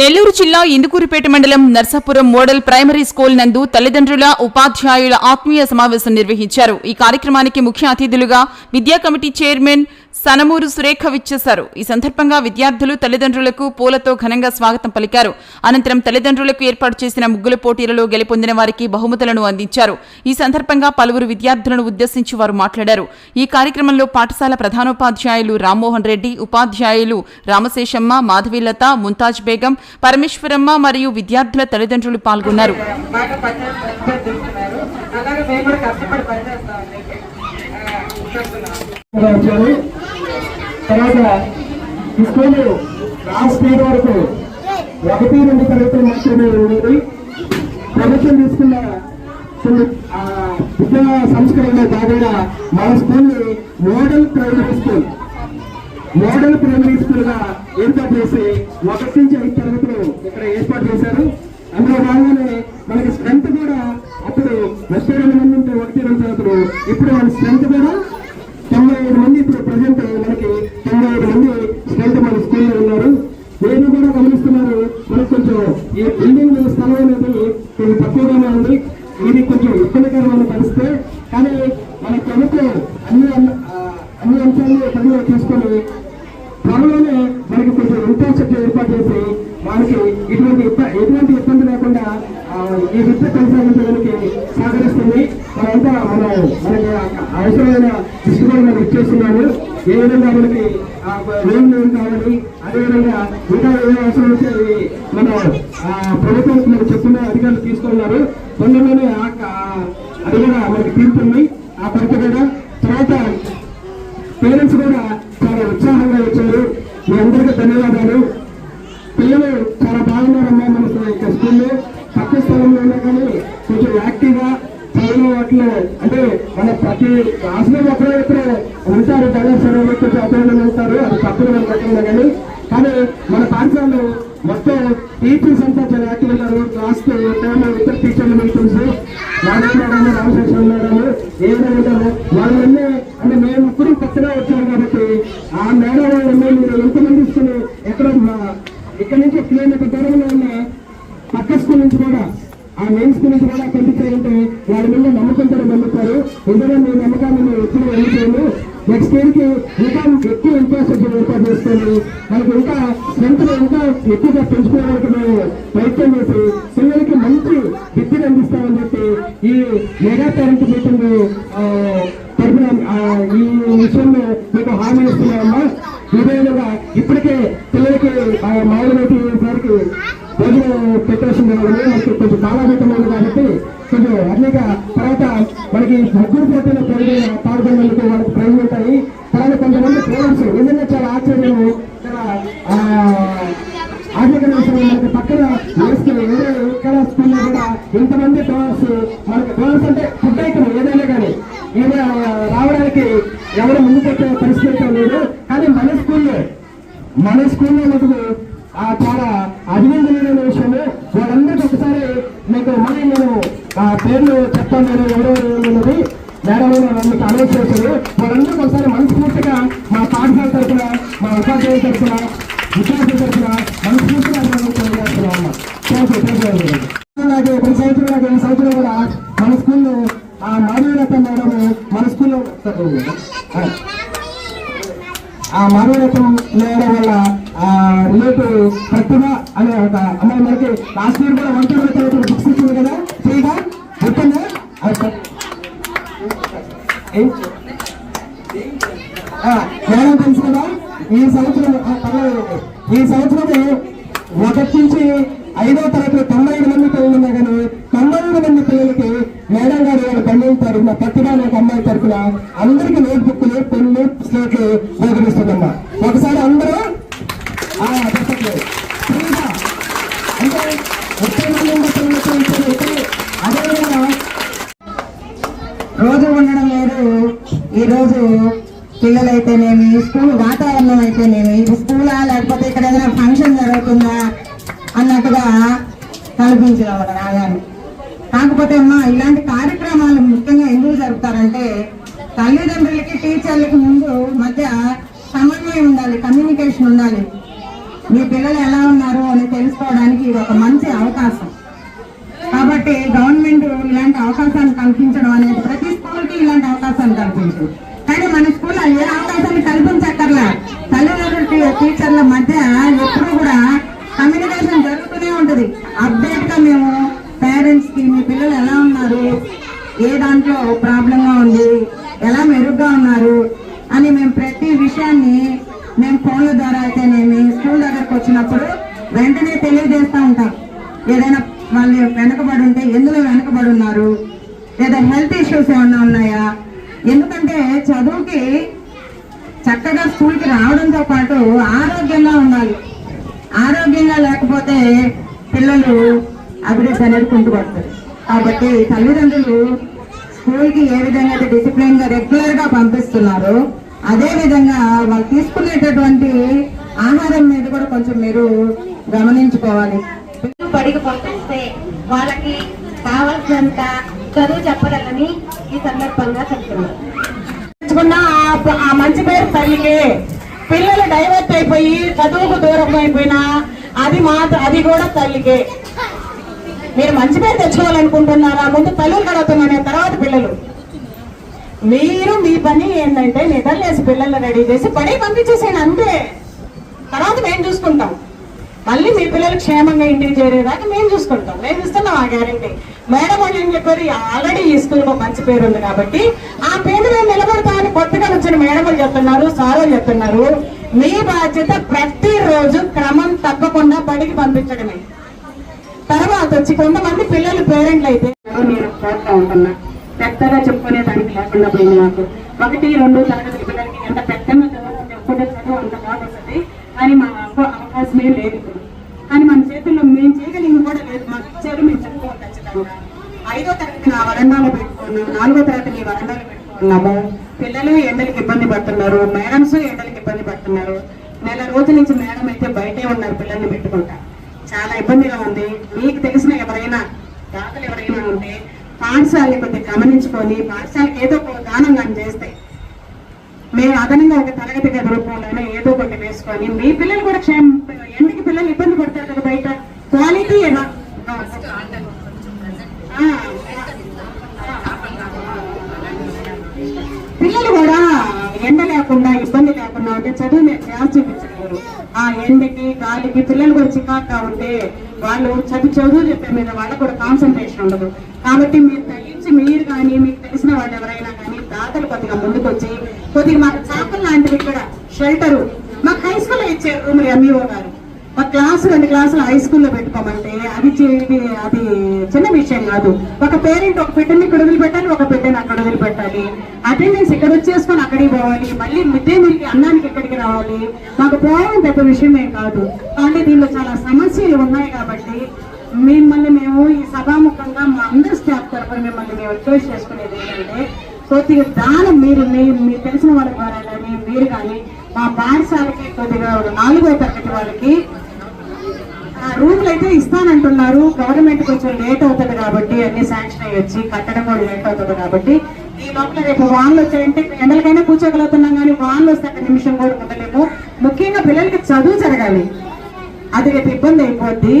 నెల్లూరు జిల్లా ఇందుకూరుపేట మండలం Narsapuram model primary school నందు తల్లిదండ్రుల ఉపాధ్యాయుల ఆత్మీయ సమావేశం నిర్వహించారు. ఈ కార్యక్రమానికి ముఖ్య అతిథులుగా విద్యా కమిటీ చైర్మన్ సనమూరు సురేఖ విచ్చేశారు. ఈ సందర్భంగా విద్యార్థులు తల్లిదండ్రులకు పూలతో ఘనంగా స్వాగతం పలికారు. అనంతరం తల్లిదండ్రులకు ఏర్పాటు చేసిన ముగ్గుల పోటీలలో గెలుపొందిన వారికి బహుమతులను అందించారు. ఈ సందర్భంగా పలువురు విద్యార్థులను ఉద్దేశించి వారు మాట్లాడారు. ఈ కార్యక్రమంలో పాఠశాల ప్రధానోపాధ్యాయులు రామ్మోహన్ రెడ్డి ఉపాధ్యాయులు రామశేషమ్మ మాధవీలత ముంతాజ్ బేగం పరమేశ్వరమ్మ మరియు విద్యార్థుల తల్లిదండ్రులు పాల్గొన్నారు. అలాగే మేము కూడా కష్టపడి పనిచేస్తామండి. తర్వాత ఈ స్కూల్ లాస్ట్ ఇయర్ వరకు ఒకటి రెండు తరగతులు మాత్రమే ఉండేది ప్రభుత్వం తీసుకున్న కొన్ని ఆ, విద్యా సంస్కరణలో భాగంగా మన school model primary school. Model primary స్కూల్గా ఏర్పాటు చేసి ఒకటి నుంచి ఐదు తరగతులు ఇక్కడ ఏర్పాటు చేశారు. అందులో భాగంగానే మనకి స్ట్రెంత్ కూడా అప్పుడు ముప్పై రెండు మంది ఉంటే ఒకటి రెండు తరగతులు. ఇప్పుడు మన స్ట్రెంత్ కూడా ఇది కొంచెం ఇబ్బందికరమైన పరిస్థితి కానీ మన ప్రభుత్వం అన్ని అన్ని అంశాలను పరిగణలో తీసుకొని త్వరలోనే మనకి కొంచెం ఇన్ఫ్రాస్ట్రక్చర్ ఏర్పాటు చేసి మనకి ఇటువంటి ఇబ్బ- ఎటువంటి ఇబ్బంది లేకుండా ఆ, ఈ విద్య కొనసాగించడానికి సహకరిస్తుంది మనంతా మనం మనకి అవసరమైన దృష్టికోణం ఇచ్చేస్తున్నాము ఏ విధంగా మనకి ఆ, లోన్ లేదు కావాలి అదేవిధంగా ఇంకా ఏ అవసరం అయితే మన ఆ, ప్రభుత్వం మనకు చెప్తున్న అధికారులు తీసుకున్నారు. తొందరలోనే ఆ- అది కూడా మనకి తీరుతుంది ఆ పరీక్ష కూడా తర్వాత పేరెంట్స్ కూడా చాలా ఉత్సాహంగా వచ్చారు. మీ అందరికీ ధన్యవాదాలు. పిల్లలు చాలా బాగున్నారమ్మా మన యొక్క స్కూల్లో. తక్కువ స్థలంలో ఉన్నా కానీ కొంచెం యాక్టివ్గా చదివిన వాటిలో అంటే మన ప్రతి క్లాసులో ఒకరే ఉంటారు కళాశాలలో సరైన కొంచెం అభినందన ఉంటారు అది తప్పులు మనం కానీ కానీ మన పాఠశాలలో మొత్తం టీచర్స్ అంతా చాలా యాక్టివ్ ఉన్నారు. లాస్ట్ టైంలో ఇద్దరు టీచర్లు మీకు తెలుసు. నారాయణ మేడం రామశేషం మేడం ఏ విధంగా ఉంటారు? వాళ్ళన్నీ అంటే మేము ఇప్పుడు కొత్తగా వచ్చాము కాబట్టి ఆ మేడం వాళ్ళని మీరు ఎంతమంది ఇస్తున్నారు ఎక్కడ ఇక్కడ నుంచి కిలోమీటర్ దూరంలో ఉన్న పక్క స్కూల్ నుంచి కూడా ఆ మెయిన్ స్కూల్ నుంచి కూడా పంపించారంటే వాళ్ళ మీద నమ్మకంతో నమ్ముతారు. ఎందుకంటే మీ నమ్మకాన్ని మేము ఎప్పుడు నెక్స్ట్ ఇయర్కి ఇంకా ఎక్కువ ఇన్ఫ్రాస్ట్రక్చర్ ఏర్పాటు చేసుకొని మనకి ఇంకా స్ట్రెంత్ ఇంకా ఎక్కువగా పెంచుకోవడానికి మేము ప్రయత్నం చేసి పిల్లలకి మంచి విద్యను అందిస్తామని చెప్పి ఈ మెగా పేరెంట్ మీటింగ్ తరఫున ఈ విషయంలో మీకు హామీ ఇస్తున్నామమ్మా. ఇదే విధంగా ఇప్పటికే పిల్లలకి మామూలు సార్కి భోజనం ప్రిపరేషన్ మనకి కొంచెం బాగా ఉంది కాబట్టి కొంచెం అన్నిగా మనకి ముగ్గురు పోటీలో పెరిగిన పాల్గొనేందుకు వాళ్ళకి ప్రైజ్ ఉంటాయి. తర్వాత కొంతమంది పేరెంట్స్ ఎందుకంటే చాలా ఆశ్చర్యం చాలా ఆర్థిక మనకి పక్కన వేసుకుని వేరే ఇక్కడ స్కూల్లో కూడా ఇంతమంది డోనర్స్ మనకి డోనర్స్ అంటే ఫుడ్ ఐటమ్ ఏదైనా కానీ ఈమె రావడానికి ఎవరు ముందుకు వచ్చే పరిస్థితి అయితే లేదు కానీ మన స్కూల్లో మన స్కూల్లో మటుకు ఆ చాలా అభినందనీయమైన విషయము వాళ్ళందరికీ ఒకసారి మీకు మళ్ళీ నేను ఆ పేర్లు చెప్తాను నేను ఎవరెవరు ఉన్నది మేడం మీకు అనౌన్స్ చేశారు ఒకసారి మనస్ఫూర్తిగా మా పాఠశాల తరఫున మా ఉపాధ్యాయుల తరఫున విద్యార్థుల తరఫున మనస్ఫూర్తిగా అభినందనలు తెలియజేస్తున్నాం అలాగే ప్రతి సంవత్సరం లాగే ఈ సంవత్సరం కూడా మన స్కూల్లో ఆ మాధవరత్న మేడం మన స్కూల్లో ఆ, ఆ మాధవరత్నం లేయడం వల్ల ఆ రిలేటివ్ ప్రతిభ అనే ఒక అమ్మాయి మనకి లాస్ట్ ఇయర్ కూడా వంట టూ తరగతి బుక్స్ ఇచ్చింది కదా ఫ్రీగా గుర్తుందా అది చెప్- ఏం చెప్- ఆ, మేడం తెలుసు కదా ఈ సంవత్సరం ఆ, పర్వాలేదు. ఈ సంవత్సరం ఒకటి నుంచి ఐదో తరగతి తొంభై ఐదు మంది పిల్లలు ఉన్నాయి కానీ తొంభై ఐదు మంది పిల్లలకి మేడం గారు వాళ్ళ బంధువుల తరఫున ప్రతిభ అనే ఒక అమ్మాయి తరఫున అందరికి నోట్ బుక్లు పెన్ను స్లేట్లు సేకరిస్తుందమ్మా ఒకసారి అందరూ అంటే రోజు ఉండడం లేదు. ఈ రోజు పిల్లలైతేనేమి స్కూల్ వాతావరణం అయితేనేమి ఇది స్కూలా లేకపోతే ఇక్కడ ఏదైనా ఫంక్షన్ జరుగుతుందా అన్నట్టుగా కనిపించడం అక్కడ రాగానే కాకపోతే అమ్మా ఇలాంటి కార్యక్రమాలు ముఖ్యంగా ఎందుకు జరుపుతారంటే తల్లిదండ్రులకి టీచర్లకి ముందు మధ్య సమన్వయం ఉండాలి కమ్యూనికేషన్ ఉండాలి. మీ పిల్లలు ఎలా ఉన్నారు అని తెలుసుకోవడానికి ఇది ఒక మంచి అవకాశం. కాబట్టి గవర్నమెంట్ ఇలాంటి అవకాశాన్ని కల్పించడం అనేది ప్రతి స్కూల్కి ఇలాంటి అవకాశాన్ని కల్పించు కానీ మన స్కూల్లో ఏ అవకాశాన్ని కల్పించక్కర్లా. తల్లిదండ్రులు టీచర్ల మధ్య ఎప్పుడు కూడా కమ్యూనికేషన్ జరుగుతూనే ఉంటుంది. అప్డేట్గా మేము పేరెంట్స్కి మీ పిల్లలు ఎలా ఉన్నారు? ఏ దాంట్లో ప్రాబ్లంగా ఉంది? ఎలా మెరుగ్గా ఉన్నారు? అని మేము ప్రతి విషయాన్ని మేము ఫోన్ల ద్వారా అయితేనేమి స్కూల్ దగ్గరకు వచ్చినప్పుడు వెంటనే తెలియజేస్తూ ఉంటాం. ఏదైనా వాళ్ళు వెనకబడి ఉంటే ఎందులో వెనకబడి ఉన్నారు? లేదా హెల్త్ ఇష్యూస్ ఏమన్నా ఉన్నాయా? ఎందుకంటే చదువుకి చక్కగా స్కూల్కి రావడంతో పాటు ఆరోగ్యంగా ఉండాలి. ఆరోగ్యంగా లేకపోతే పిల్లలు అభివృద్ధి అనేది కుంటుపడుతుంది. కాబట్టి తల్లిదండ్రులు స్కూల్కి ఏ విధంగా అయితే డిసిప్లిన్గా రెగ్యులర్గా పంపిస్తున్నారో అదే విధంగా వాళ్ళు తీసుకునేటటువంటి ఆహారం మీద కూడా కొంచెం మీరు గమనించుకోవాలి. బడికి పంపిస్తే వాళ్ళకి కావాల్సినంత చదువు చెప్పగలని ఈ సందర్భంగా ఆ- ఆ మంచి పేరు తల్లికే పిల్లలు డైవర్ట్ అయిపోయి చదువుకు దూరం అయిపోయినా అది మాత్రం అది కూడా తల్లికే. మీరు మంచి పేరు తెచ్చుకోవాలనుకుంటున్నారా? ముందు తల్లులు కడుగుతున్నానే తర్వాత పిల్లలు. మీరు మీ పని ఏంటంటే నిద్రలేసి పిల్లల్ని రెడీ చేసి పడి పంపించేసేయండి అంతే. తర్వాత మేము చూసుకుంటాం. మళ్ళీ మీ పిల్లలు క్షేమంగా ఇంటికి చేరేదాకా మేము చూసుకుంటాం. మేము ఇస్తున్నాం ఆ గ్యారంటీ. మేడం వాళ్ళు ఏం చెప్పారు? ఆల్రెడీ ఈ స్కూల్లో మంచి పేరు ఉంది కాబట్టి ఆ పేరు మేము నిలబడతామని కొత్తగా వచ్చిన మేడములు చెప్తున్నారు సార్లు చెప్తున్నారు. మీ బాధ్యత ప్రతిరోజు క్రమం తప్పకుండా బడికి పంపించడమే. తర్వాత వచ్చి కొంతమంది పిల్లలు పేరెంట్లు అయితే నేను కోరుతా ఉంటున్నా. పెద్దగా చెప్పుకునే దానికి లేకుండా పోయింది నాకు ఒకటి రెండు తరగతి పిల్లలకి ఎంత పెద్దగా చదువు చెప్పుకుంటే చదువు అంత బాగుంటుంది. అని కానీ మా అవకాశమే లేదు కానీ మన చేతుల్లో మేము చేయగలిగింది కూడా లేదు. మాకు ఇచ్చారు మేము చెప్పుకోవాలి ఖచ్చితంగా. ఐదో తరగతి నా వరండాలో పెట్టుకున్నాం. నాలుగో తరగతి మీ వరండాలో పెట్టుకున్నాము. పిల్లలు ఎండలకు ఇబ్బంది పడుతున్నారు. మేడమ్స్ ఎండలకు ఇబ్బంది పడుతున్నారు. నెల రోజుల నుంచి మేడం అయితే బయటే ఉన్నారు పిల్లల్ని పెట్టుకుంటా. చాలా ఇబ్బందిగా ఉంది. మీకు తెలిసిన ఎవరైనా దాతలు ఎవరైనా ఉంటే పాఠశాలని కొద్దిగా గమనించుకొని పాఠశాలకి ఏదో ఒక దానం కానీ చేస్తే మేము అదనంగా ఒక తరగతి గది రూపంలోనే ఏదో ఒకటి వేసుకొని మీ పిల్లలు కూడా క్షేమ ఎందుకు పిల్లలు ఇబ్బంది పడతారు కదా బయట? క్వాలిటీ ఎలా ఆ, పిల్లలు కూడా ఎండ లేకుండా ఇబ్బంది లేకుండా ఉంటే చదువు మీద ధ్యాస చూపించగలరు ఆ ఎండకి గాలికి పిల్లలు కూడా చికాక్గా ఉంటే వాళ్ళు చదువు చదువు చెప్పే మీద వాళ్ళకు కూడా కాన్సన్ట్రేషన్ ఉండదు. కాబట్టి మీరు తగ్గించి మీరు కానీ మీకు తెలిసిన వాళ్ళు ఎవరైనా కానీ దాతలు కొద్దిగా ముందుకు వచ్చి కొద్దిగా మాకు చేపలు లాంటివి ఇక్కడ షెల్టరు మాకు హై స్కూల్లో ఇచ్చారు రూమ్ ఎంఈఓ గారు. ఒక క్లాసు రెండు క్లాసులు హై స్కూల్లో పెట్టుకోమంటే అది చే- అది చిన్న విషయం కాదు. ఒక పేరెంట్ ఒక బిడ్డని ఇక్కడ వదిలిపెట్టాలి ఒక బిడ్డని అక్కడ వదిలిపెట్టాలి. అటెండెన్స్ ఇక్కడ వచ్చేసుకొని అక్కడికి పోవాలి మళ్ళీ మిడ్డే మీల్కి అన్నానికి ఇక్కడికి రావాలి? మాకు పోవడం పెద్ద విషయం ఏం కాదు. కానీ దీనిలో చాలా సమస్యలు ఉన్నాయి కాబట్టి మిమ్మల్ని మేము ఈ సభాముఖంగా మా అందరి స్టాఫ్ తరఫున మిమ్మల్ని మేము రిక్వెస్ట్ చేసుకునేది ఏంటంటే కొద్దిగా దానం మీరు మీ- తెలిసిన వాళ్ళ ద్వారా కానీ మీరు కానీ మా పాఠశాలకి కొద్దిగా నాలుగో తరగతి వాళ్ళకి రూమ్లు అయితే ఇస్తానంటున్నారు. గవర్నమెంట్ కొంచెం లేట్ అవుతుంది కాబట్టి అన్ని శాంక్షన్ అయ్యి వచ్చి కట్టడం కూడా లేట్ అవుతుంది కాబట్టి ఈ లోపల రేపు వాన్లు వచ్చాయంటే ఎండలకైనా కూర్చోగలుగుతున్నాం కానీ వాన్లు వస్తే నిమిషం కూడా ఉండలేము. ముఖ్యంగా పిల్లలకి చదువు జరగాలి. అది రేపు ఇబ్బంది అయిపోద్ది.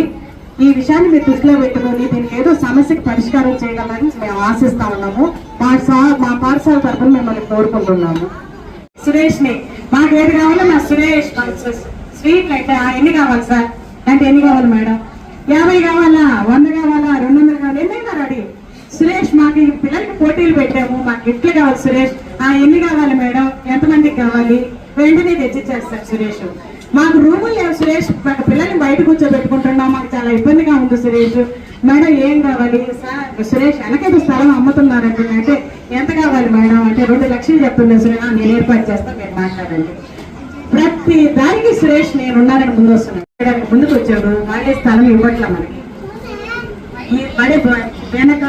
ఈ విషయాన్ని మీరు దృష్టిలో పెట్టుకొని దీనికి ఏదో సమస్యకి పరిష్కారం చేయగలని మేము ఆశిస్తా ఉన్నాము. మా సా మా పాఠశాల తరఫున మిమ్మల్ని కోరుకుంటున్నాము. సురేష్ని మాకు ఏది కావాలో మా సురేష్ స్వీట్లు అయితే ఎన్ని కావాలి సార్? అంటే ఎన్ని కావాలి మేడం? యాభై కావాలా? వంద కావాలా? రెండు వందలు కావాలి? ఎన్నైనా రెడీ. సురేష్ మాకు పిల్లలకి పోటీలు పెట్టాము. మాకు ఇట్లు కావాలి సురేష్? ఆ ఎన్ని కావాలి మేడం? ఎంతమందికి కావాలి? వెంటనే తెచ్చిచ్చేస్తారు సురేష్. మాకు రూములు లేవు సురేష్. మాకు పిల్లల్ని బయట కూర్చోబెట్టుకుంటున్నాం. మాకు చాలా ఇబ్బందిగా ఉంది సురేష్. మేడం ఏం కావాలి? సార్ సురేష్ వెనకైతే స్థలం అమ్ముతున్నారంటే ఎంత కావాలి మేడం? అంటే రెండు లక్షలు చెప్తున్నా సురేష్ నేను ఏర్పాటు చేస్తాను మీరు మాట్లాడండి. ప్రతి దానికి సురేష్ నేను ఉన్నానని ముందు వస్తున్నాను. ముందుకు వచ్చాడు. వాడే స్థలం ఇవ్వట్ల మనకి. ఈ బడి వెనక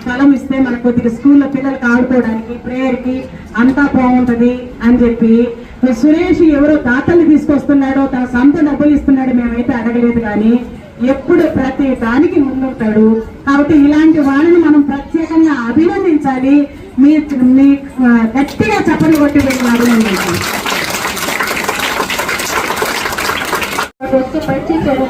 స్థలం ఇస్తే మన కొద్దిగా స్కూల్లో పిల్లలకి ఆడుకోవడానికి ప్రేయర్కి అంతా బాగుంటుంది అని చెప్పి సురేష్ ఎవరో దాతల్ని తీసుకొస్తున్నాడో తన సొంత డబ్బులు ఇస్తున్నాడు మేమైతే అడగలేదు కానీ ఎప్పుడు ప్రతి దానికి ముందుంటాడు. కాబట్టి ఇలాంటి వాళ్ళని మనం ప్రత్యేకంగా అభినందించాలి. మీ మీ గట్టిగా చప్పట్లు కొట్టి వెళ్ళి అభినందించాలి. మనకు వచ్చి మంచి చెడు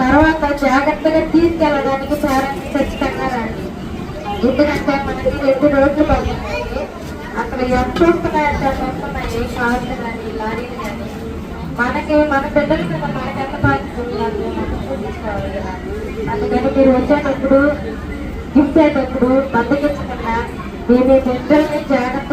తర్వాత జాగ్రత్తగా తీసుకెళ్ళడానికి పేరెంట్స్ ఖచ్చితంగా రండి. ఎందుకంటే మనకి రెండు రోజులు పడుతున్నాయి. అక్కడ ఎంత వస్తున్నాయి అంటే అంత వస్తున్నాయి కార్లు కానీ లారీలు కానీ మనకి మన పిల్లల మీద మనకి ఎంత బాధ్యత మనం చూపించుకోవాలి కదా. అందుకని మీరు వచ్చేటప్పుడు గిఫ్ట్ అయ్యేటప్పుడు బద్దకించకుండా మీ మీ పిల్లల్ని జాగ్రత్త